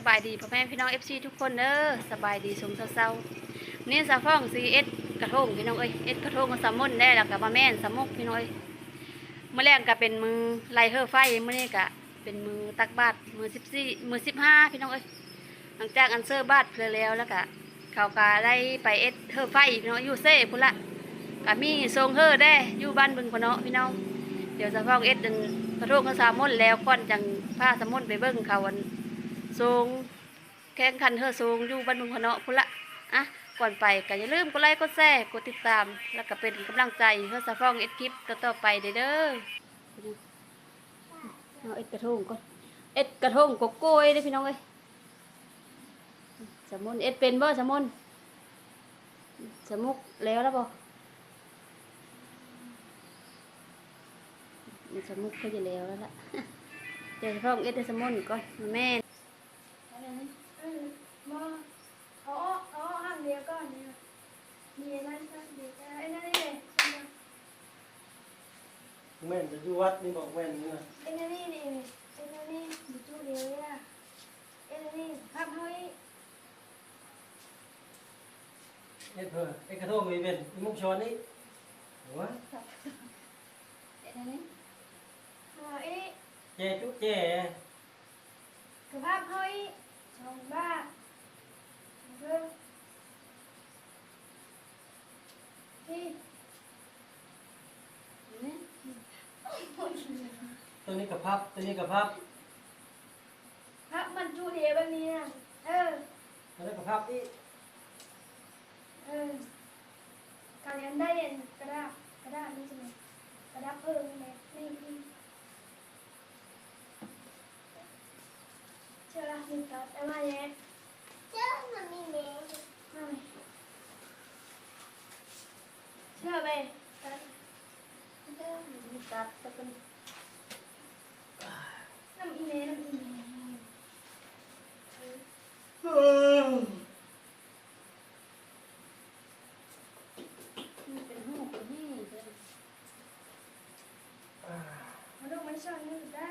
สบายดีพ่อแม่พี่น้อง FC ทุกคนเด้อสบายดีสมเศร้าๆนี่สาฟ้องซีเอสกระทงพี่น้องเอ้ยเอสกระทงกับสามมุนได้แล้วกับมาแม่นสามมุกพี่น้องเอ้ยเมื่อแรกก็เป็นมือไล่เฮอไฟเมื่อนี้ก็เป็นมือตักบาตรมือสิบสี่มือสิบห้าพี่น้องเอ้ยหลังจากอันเซอร์บาตรเพลแล้วแล้วก็เขาก็ได้ไปเอสเฮอไฟพี่น้องอยู่เซ่พุ่นละก็มีทรงเฮอได้อยู่บ้านบึงพะเนาะพี่น้องเดี๋ยวสาฟ้องเอสเดินกระทงกับสามมุนแล้วก่อนจังพาสามมุนไปเบิ่งเขาวัน สูงแข่งขันเธอสูงอยู่บ้านมุงพะเนาะพุ่นละอะก่อนไปก็อย่าลืมกดไลค์กดแชร์กดติดตาม แล้วก็เป็นกำลังใจเพื่อสะฟ้องเอ็ดคลิปต่อไปเด้อเด้อเอาเอ็ดกระทงก่อนเอ็ดกระทงกกโก้ยเด้พี่น้องเอ้ยสมุนเอ็ดเป็นบ่สมุนสมุกแล้วแล้วบ่สมุกก็จะแล้วแล้วล่ะเดี๋ยวสะฟ้องเอ็ดสมุนก่อนแม่ แม่นจะอยู่วัดนี่บอกแม่นนี่นะไอ้นั่นนี่นี่ไอ้นั่นนี่อยู่ตู้เดียวเนี่ยไอ้นั่นนี่ภาพเฮ้ยเอ็ดเพิ่นเอ็ดกระโทงมีเป็นอีมุกชอนนี่หัวเอ็ดอันนี้อ่าไอ้นี่แจจุแจ คือภาพเฮ้ยสองบ้าเพิ่มที่ อันนี้ ตัว นี้กับพับ ตัวนี้กับพับภาพมันตู้เดียวแบบนี้นะเออ ตัวนี้กับพับนี่เออการเรียนได้เรียนกระดาษกระดาษนี่ใช่ไหมกระดาษเพิ่มไหมนี่นี่เชื่อละมีตัดอะไรเนี่ยเชื่อมันมีเมย์เชื่อไหมตัดเด้อมีตัดตะเป็นน้ำอีเมย์น้ำอีเมย์ มันเป็นหูเป็นนี่เด้อ มาดูมันช่อนมือได้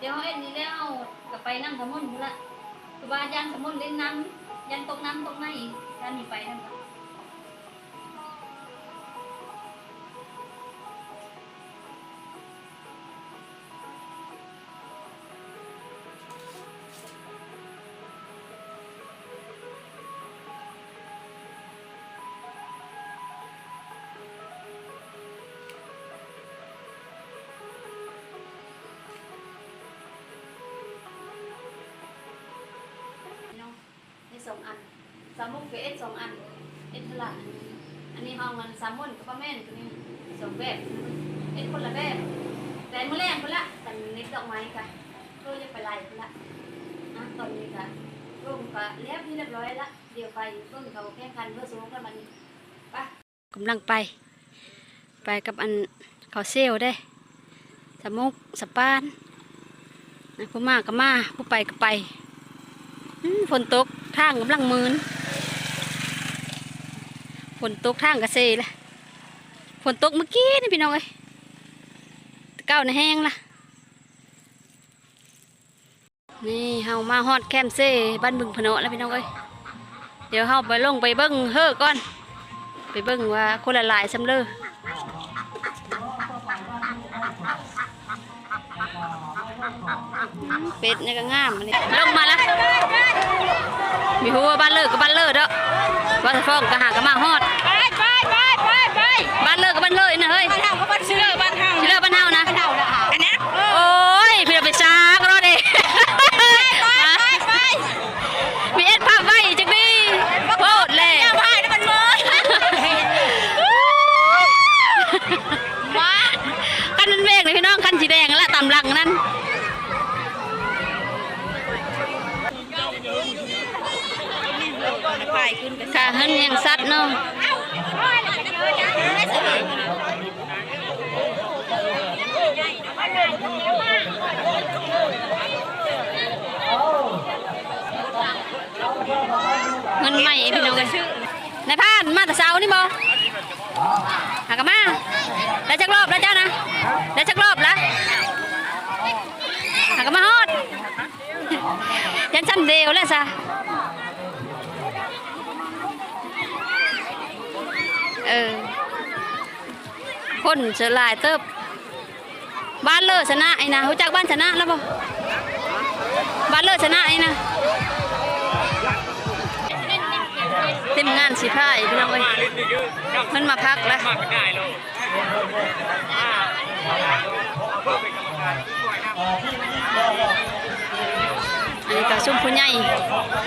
เดี๋ยวเฮาเอ็ดนี่แล้วก็ไปนั่งสมอนพุ่นละคือว่ายันสมุนเล่นน้ำยันตกน้ำตกในยันนี่ไปนั่นก็ สองอันสามมุกกับเอสสองอัน เอสเท่าไหร่อันนี้ห้องมันสามมุนกับป้าแม่นตัวนี้สองแบบเอสคนละแบบแต่เมื่อแรกคนละแต่นิดดอกไม้กันก็จะไปไล่คนละนะตอนนี้ค่ะร่มก็แล้วที่เรียบร้อยละเดี๋ยวไปเพิ่งเขาแข่งขันเพื่อสูงกันมันไปกำลังไป ไปกับอันเขาเซลได้สมมุกสปานนะผู้มาก็มาผู้ไปก็ไปฝนตก ทางกำลังมืนฝนตกทางกระเซละฝนตกเมื่อกี้นี่พี่น้องเอ้ยเก้าในแห้งละนี่เฮามาฮอดแคมเซ่บ้านบึงพนาะแล้วพี่น้องเอ้ยเดี๋ยวเฮาไปลงไปเบิ้งเฮ้อก่อน ไปเบิ้งว่าคนละลายสำเลออืมเป็ดนี่ก็งามอันลงมาละ มีหัวาบ้านเลิกกับบ้านเลิกเด้อบ้านฟ้องก็หากันมาฮอด ไปไปไปไปไปบ้านเลิกกับบ้านเลิกนะเฮ้ย บ้านเฮาก็บ้านเชื่อบ้านเฮา ชื่อเลิกบ้านเฮานะ บ้านเฮาละอันนี้ โอ้ยพี่เราไปช้าก็รอดเอง ไปไป มีเอ็ดภาพไว้จังดีโคตรเลย อย่าพายนะมันมือมา คันนั้นเมฆเลยพี่น้องคันสีแดงละตามหลังนั่น ไปขึ้นกัน ค่ะเฮินยังสัตว์ เนาะเงินใหม่พี่น้องกันนายพานมาแต่เช้านี่บ่หากนมาได้จักรอบแล้วเจ้านะได้จักรอบแล้วหากนมาฮอดยันชั้นเดียวแล้วซะ เออ คนเสือลายเติบ บ้านเลิศชนะไอ้นะรู้จักบ้านชนะแล้วป่บ้านเลิศชนะไอ้นะเต็มงานสีผ้าพี่น้องเอ้ยมันมาพักแล้วอันนี้ก็ซุ่มผู้ใหญ่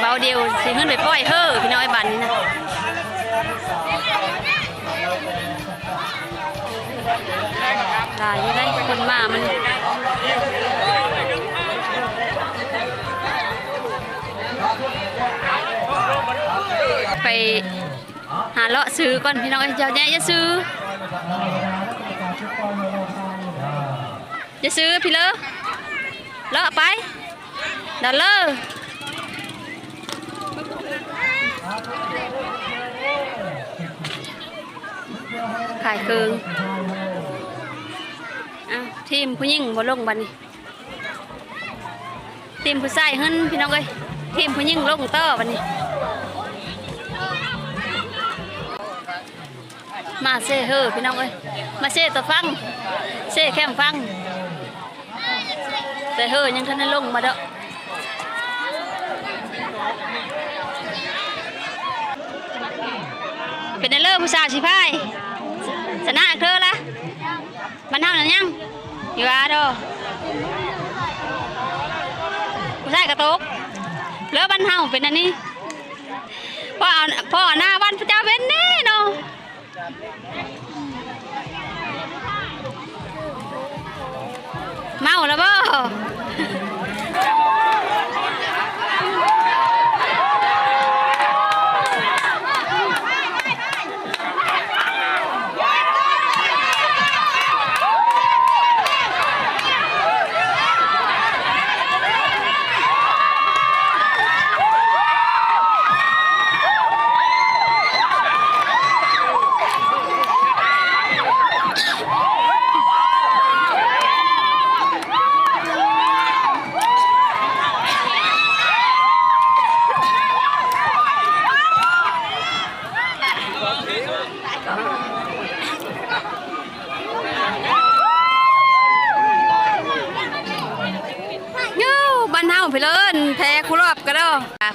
เบาเดียวสิขึ้นไปปล่อยเฮ้อพี่น้องไอ้บันนี่นะ ลายยู่ได้คนมามันไปหาเลาะซื้อก่อนพี่น้องเอ้ยเจ้าแย่จะซื้อจะซื้อพี่เลอเลาะไปเดอลเลอร์ ขายเครื่องอะทีมผู้หญิงบ่ลงบัดนี้ทีมผู้ชายเฮิรนพี่น้องเอ้ยทีมผู้หญิงลงต่อบัดนี้ มาเซ่เฮอพี่น้องเอ้ยมาเซ่ตัวฟังเซ่แคมฟังแต่เฮอยังทันได้ลงมาเด้อเป็นเลิกผู้สาวสิพาย ชนะเธอละบันเฮานั่นยังอยู่อาโดใชายกระตุกแล้วบ้านเฮาเป็นอันนี้พ่อเอาพ่อหน้าบ้านพระเจ้าเป็น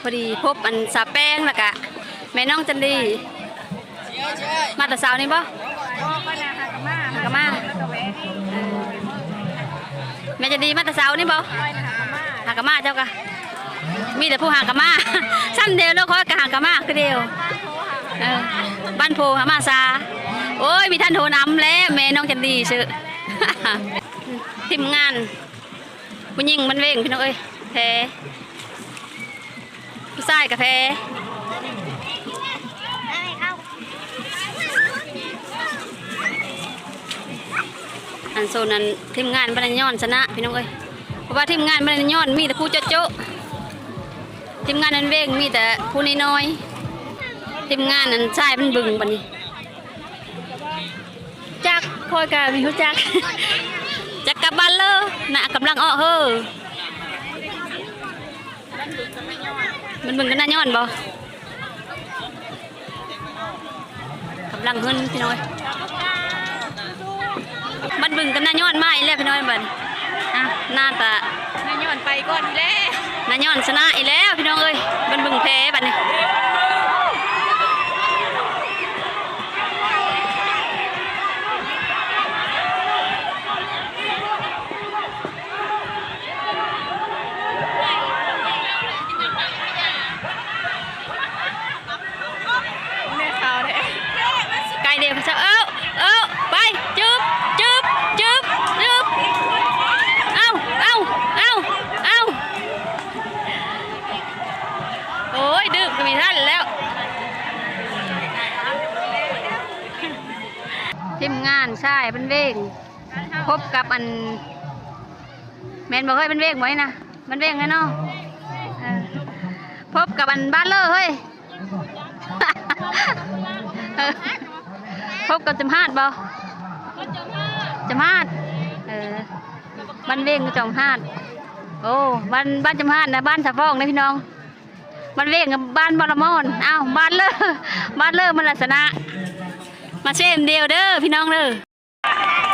พอดีพบอันสาแป้งแล้วก็แม่น้องจันดี มาแต่เช้านี้บ่หากะมาเออแม่จันดีมาแต่เช้านี่บ่หากะมาเจ้ากะมีแต่ผู้หากะมา ซ้ำเดียวแล้วเขาก็หากะมาคือเดียวเออบ้านโพหามาซาโอ้ยมีท่านโทรนำแล้วแม่น้องจันดีชื่อทีมงานผู้หญิงมันเว่งพี่น้องเอ้ยแพ้ ผู้ชายกับแพ้อันโซนนั้นทีมงานบรรยอนชนะพี่น้องเอ้ยเพราะว่าทีมงานบรรยอนมีแต่ผู้โจ๊ะโจ๊ะทีมงานนั้นเว่งมีแต่ผู้น้อยๆทีมงานนั้นชายมันบึงบัดนี้จักคอยกันมีผู้จักจักกลับบ้านเลยน่ะกำลังอ้อเฮ้อ มันบึงกันน่าย้อนบ่กำลังเฮินพี่น้อยมันบึงกันน่าย้อนมาอีแล้วพี่น้อยบัดนี้อะหน้าตานายย้อนไปก่อนแล้วน่าย้อนชนะอีแล้วพี่น้องเอ้ยมันบึงแพ้บัดนี้ไกลเดียวเขาจะเอ้าเอ้าไปจึ๊บจึ๊บจึ๊บจึ๊บเอ้าเอ้าเอ้าเอ้าโอ้ยดื้อก็มีท่านแล้ว ทีมงานใช่เป็นเวงพบกับอันแมนบอกเฮ้ยเป็นเวงไว้นะมันเวงไงเนาะเออพบกับอันบ้านเลอเฮ้ยพบกับจำฮาดบ่จำฮาดเออบ้านเวงกับจำฮาดโอ้บ้านบ้านจำฮาดนะบ้านสะฟองนะพี่น้องบ้านเวงกับบ้านบอลมอนอ้าวบ้านเลอบ้านเลอมันลักษณะ มาเช่นเดียวเด้อพี่น้องเด้อ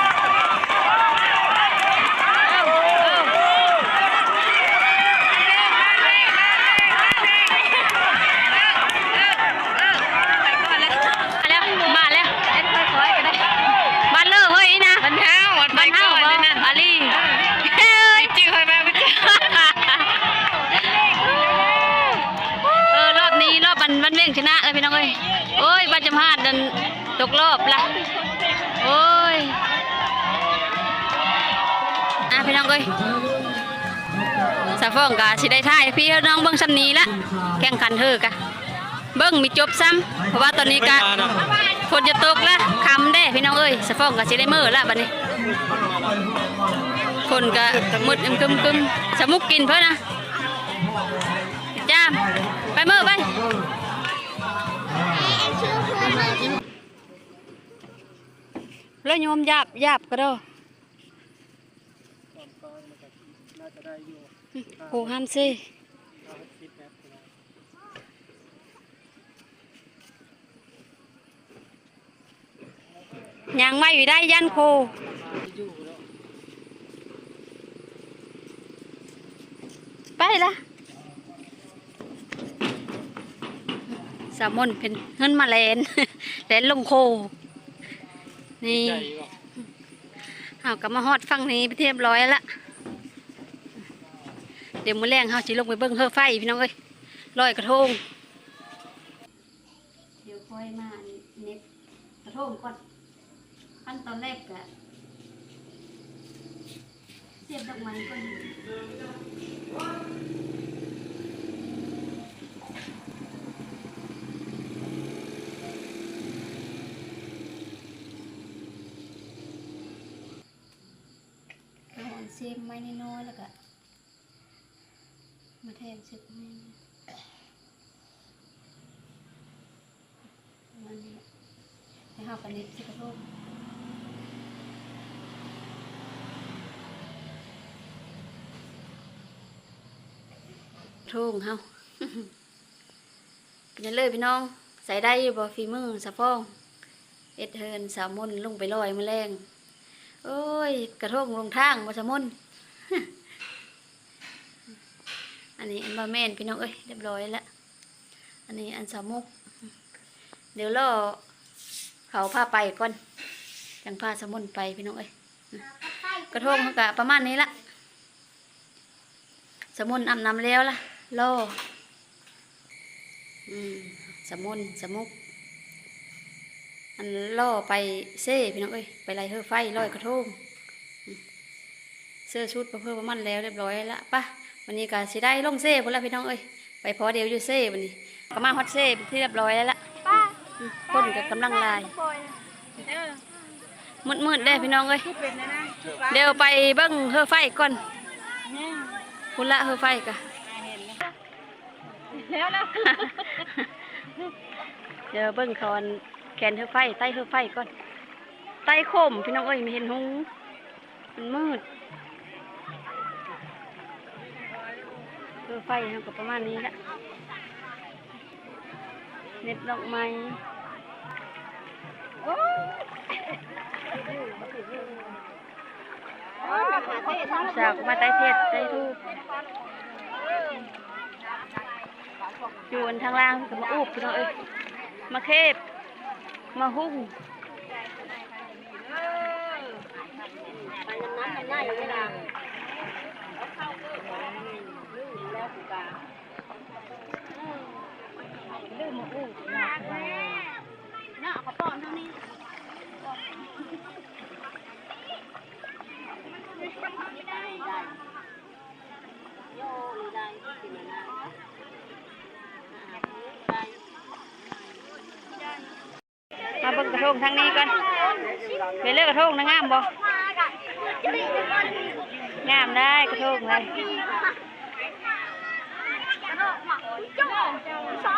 อะพี่น้องเอ้ยสาวฟองกะสิได้ท่ายพี่น้องเบิ้งซ้ำนี้ละแข่งขันเธอกะเบิ้งมีจบซ้ำเพราะว่าตอนนี้กะฝนจะตกละคำได้พี่น้องเอ้ยสาวฟองกะสิได้มือละบัดนี้คนกะมืดอึมกึมกึมสมุกกินเพื่อนะจามไปมือไปแล้วโยมหยาบหยาบก็ได้ โหห้ามสิยังไม่อยู่ได้ยันโคไปละแซลมอนเป็นเงินมาแลนแลนลงโค นี่เอากลับมาฮอดฟังนี้ไปเรียบร้อยละ เดี๋ยวมื้อแรงเฮาสิลงไปเบิ่งเฮอไฟพี่น้องเอ้ยลอยกระทงเดี๋ยวค่อยมาเน็บกระทงก่อนขั้นตอนแรกกะเสียบดอกไม้ก่อนก็หอนเซมไม้น้อยๆแล้วก็ มาแทงซึกไม้มันนี่แหละให้ห้ากันนิดสิกระทงทุ่งเฮาเป็นยังเลยพี่น้อง ใส่ได้บ่ฝีมือสะพอง เอ็ดเฮินสาวมนลงไปลอยมือแรงโอ้ย กระทงลงทางมาสาวมน อันนี้อันบาแมนพี่น้องเอ้ยเรียบร้อยแล้ว อันนี้อันสามุก เดี๋ยวรอเขาพาไปก่อนจังพาสาวมนไปพี่น้องเอ้ยกระทงกะประมาณนี้ละสาวมนอาบน้ำแล้วล่ะรออืมสาวมนสาวมุกอันล่อไปเซ่พี่น้องเอ้ยไปไล่เธอไฟลอยกระทงเสื้อชุดเพื่อประมันแล้วเรียบร้อยละปะ วันนี้ก็สิได้ลงเซ่พุ่นละพี่น้องเอ้ยไปพอเดียวอยู่เซ่วันนี้ก็มาฮอตเซ่เป็นที่เรียบร้อยแล้วละป้าอืมคนก็กำลังลายปล่อยเด้อมืดมืดๆได้พี่น้องเอ้ยคิดเป็นนะนะคิดว่าเดี๋ยวไปเบิ้งเธอไฟก่อนเนี่ยพุ่นละเธอไฟกะแล้วนะเดี๋ยวเบิ้งคอนแขนเธอไฟใต้เธอไฟก่อนใต้โคมพี่น้องเอ้ยไม่เห็นหงมันมืด คือไฟนะก็ประมาณนี้ละเน็ตดอกไม้โอ้จากมาไต้เทศไต้ทูจวนทางล่างมาอูบพี่นเลยมาเคบมาหุ้งไปน้ำน้ำไปางนี้ละะเขาป้อนเท่านี้โยนได้จริงมาเบิ่งกระทงทางนี้ก่อนไปเลือกกระทงนะงามบ่งามได้กระทงเลย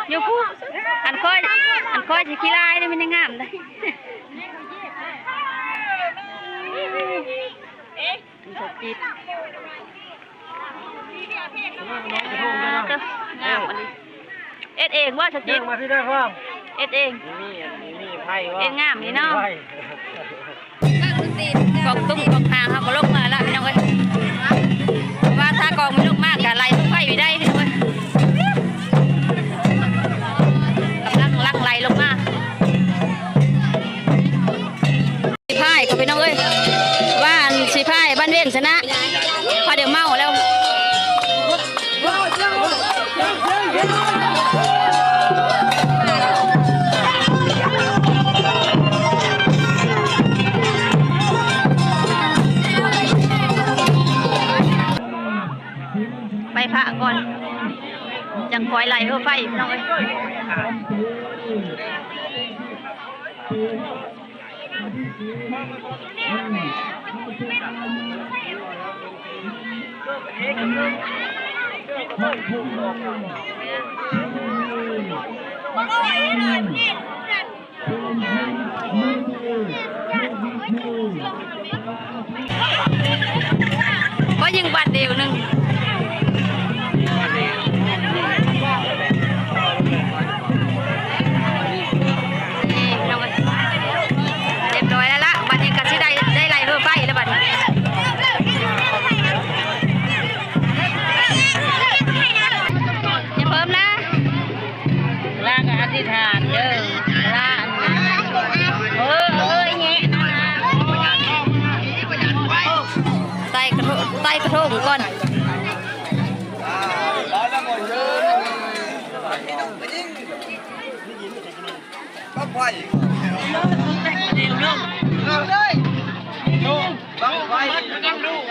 อยู่พูอันค่อยอันค่อยสิขี้ลายนี่มันยังงามได้มันจะติดกระทงได้เด้องามอันนี้เอ็ดเองว่าสจิเรื่องตมาที่ได้พ่อเอ็ดเองมีมีไพ่ว่าเอ็ดงามนี่เนาะไพ่กองตุ้งกองทางเขาก็ลง งคอยไล่เออไฟพี่น้องเอ้ยก็ยิงบัตรเดียวหนึ่ง อล่าเออเออแงะนะใต้กระทงใต้กระทงก่อนซึ่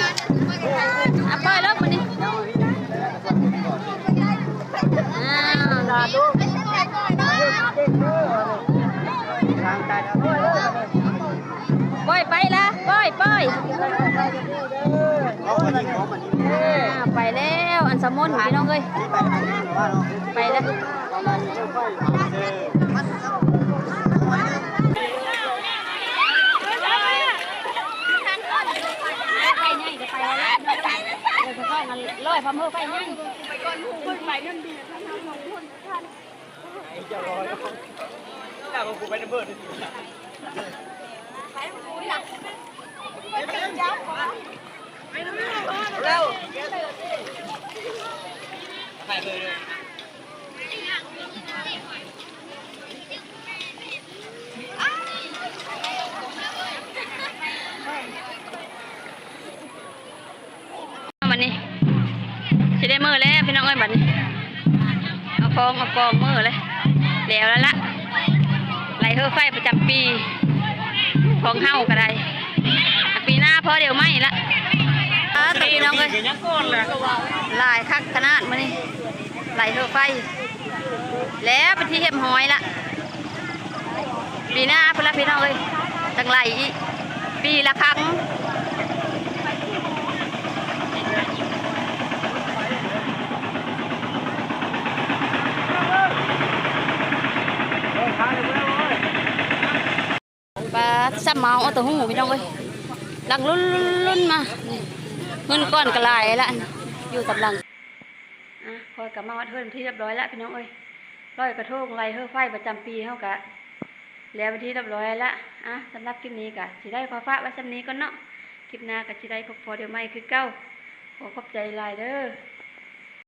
อะเปิดแล้วคนนี้อ่าปล่อยไปละปล่อยปล่อยอ่าไปแล้วอันสมุนพี่น้องเอ้ยไปแล้วไปใหญ่จะไปแล้วเดี๋ยวจะค่อย พอยพมือไปใหญ่ไปก่อนหูคนไปนั่นดีท่านน้องคนท่านถ้าผมไปในเบิร์ดบัด กองเอากองมือเลยแล้วแล้วละไหลเฮอไฟประจำปี ของเฮาก็ได้ปีหน้าพอเดี๋ยวไม่ละอ่าตัวพี่น้องเอ้ยยังก่อนแหละหลายคักขนาดมานี่ไหลเฮอไฟ แล้วเป็นที่เห็บหอยละปีหน้าเพื่อนละพี่น้องเอ้ยจังไหลอีกปีละครั้ง ปลาซ้ำเมาเอาตัวหูพี่น้องเอ้ยหลังลุ่นลุ่นมาเงินก้อนกระลายละอยู่กับหลังอะคอยกับมาวัดเพื่อนที่เรียบร้อยแล้วพี่น้องเอ้ยร้อยกระทงไรเฮือไฟประจำปีเท่ากะแล้วไปนที่เรียบร้อยละอะสำหรับคลิปนี้กะสิได้ขอฟ้ากไว้สำนี้ก็เนาะคลิปหน้ากะสิได้พบพอเดี๋ยวไม่คือเก้าขอขอบใจหลายเด้อ